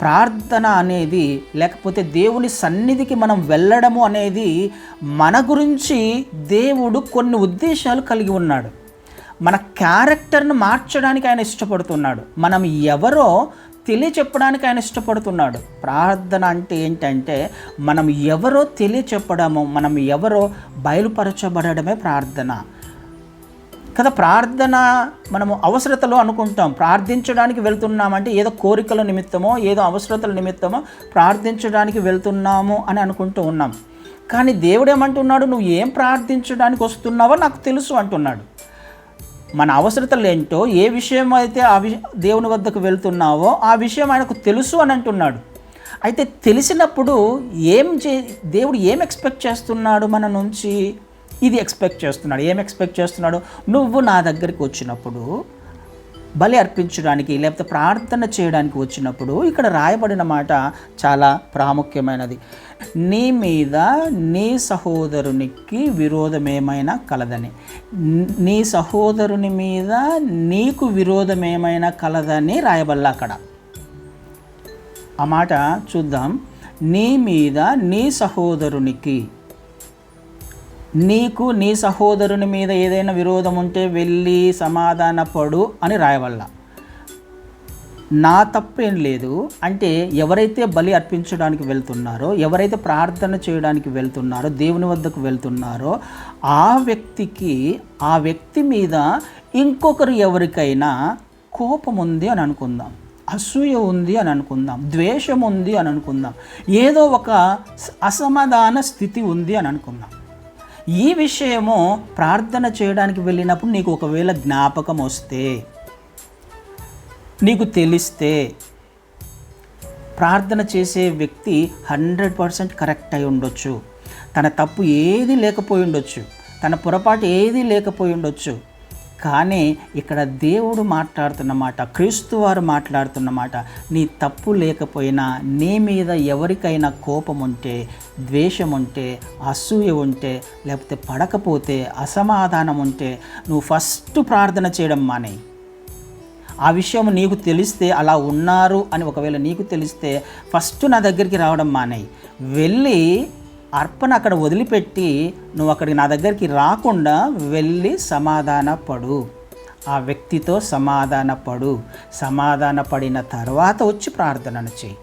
ప్రార్థన అనేది లేకపోతే దేవుని సన్నిధికి మనం వెళ్ళడము అనేది మన గురించి దేవుడు కొన్ని ఉద్దేశాలు కలిగి ఉన్నాడు. మన క్యారెక్టర్ను మార్చడానికి ఆయన ఇష్టపడుతున్నాడు. మనం ఎవరో తెలియచెప్పడానికి ఆయన ఇష్టపడుతున్నాడు. ప్రార్థన అంటే ఏంటంటే మనం ఎవరో తెలియచెప్పడము మనం ఎవరో బయలుపరచబడమే ప్రార్థన. కదా ప్రార్థన మనము అవసరతలో అనుకుంటాం. ప్రార్థించడానికి వెళ్తున్నామంటే ఏదో కోరికల నిమిత్తమో ఏదో అవసరతల నిమిత్తమో ప్రార్థించడానికి వెళ్తున్నాము అని అనుకుంటూ ఉన్నాం. కానీ దేవుడు ఏమంటున్నాడు? నువ్వు ఏం ప్రార్థించడానికి వస్తున్నావో నాకు తెలుసు అంటున్నాడు. మన అవసరతలు ఏంటో ఏ విషయం అయితే ఆ వి దేవుని వద్దకు వెళ్తున్నావో ఆ విషయం ఆయనకు తెలుసు అని అంటున్నాడు. అయితే తెలిసినప్పుడు ఏం చే దేవుడు ఏం ఎక్స్పెక్ట్ చేస్తున్నాడు మన నుంచి? ఇది ఎక్స్పెక్ట్ చేస్తున్నాడు. ఏం ఎక్స్పెక్ట్ చేస్తున్నాడు? నువ్వు నా దగ్గరికి వచ్చినప్పుడు బలి అర్పించడానికి లేకపోతే ప్రార్థన చేయడానికి వచ్చినప్పుడు ఇక్కడ రాయబడిన మాట చాలా ప్రాముఖ్యమైనది. నీ మీద నీ సహోదరునికి విరోధం ఏమైనా కలదని నీ సహోదరుని మీద నీకు విరోధం ఏమైనా కలదని రాయబల్ల అక్కడ. ఆ మాట చూద్దాం. నీ మీద నీ సహోదరునికి నీకు నీ సహోదరుని మీద ఏదైనా విరోధం ఉంటే వెళ్ళి సమాధానపడు అని రాయవల్ల. నా తప్పేం లేదు. అంటే ఎవరైతే బలి అర్పించడానికి వెళ్తున్నారో ఎవరైతే ప్రార్థన చేయడానికి వెళ్తున్నారో దేవుని వద్దకు వెళ్తున్నారో ఆ వ్యక్తికి ఆ వ్యక్తి మీద ఇంకొకరు ఎవరికైనా కోపం ఉంది అని అనుకుందాం. అసూయ ఉంది అని అనుకుందాం. ద్వేషం ఉంది అని అనుకుందాం. ఏదో ఒక అసమాధాన స్థితి ఉంది అని అనుకుందాం. ఈ విషయము ప్రార్థన చేయడానికి వెళ్ళినప్పుడు నీకు ఒకవేళ జ్ఞాపకం వస్తే నీకు తెలిస్తే ప్రార్థన చేసే వ్యక్తి హండ్రెడ్ పర్సెంట్ కరెక్ట్ అయి ఉండొచ్చు. తన తప్పు ఏది లేకపోయి ఉండొచ్చు. తన పొరపాటు ఏది లేకపోయి ఉండొచ్చు. కానీ ఇక్కడ దేవుడు మాట్లాడుతున్నమాట క్రీస్తు వారు మాట్లాడుతున్నమాట నీ తప్పు లేకపోయినా నీ మీద ఎవరికైనా కోపం ఉంటే ద్వేషం ఉంటే అసూయ ఉంటే లేకపోతే పడకపోతే అసమాధానం ఉంటే నువ్వు ఫస్ట్ ప్రార్థన చేయడం మానేయి ఆ విషయం నీకు తెలిస్తే అలా ఉన్నారు అని ఒకవేళ నీకు తెలిస్తే ఫస్ట్ నా దగ్గరికి రావడం మానేయి వెళ్ళి అర్పణ అక్కడ వదిలిపెట్టి నువ్వు అక్కడికి నా దగ్గరికి రాకుండా వెళ్ళి సమాధాన పడు. ఆ వ్యక్తితో సమాధాన పడు. సమాధాన పడిన తర్వాత వచ్చి ప్రార్థనను చేయి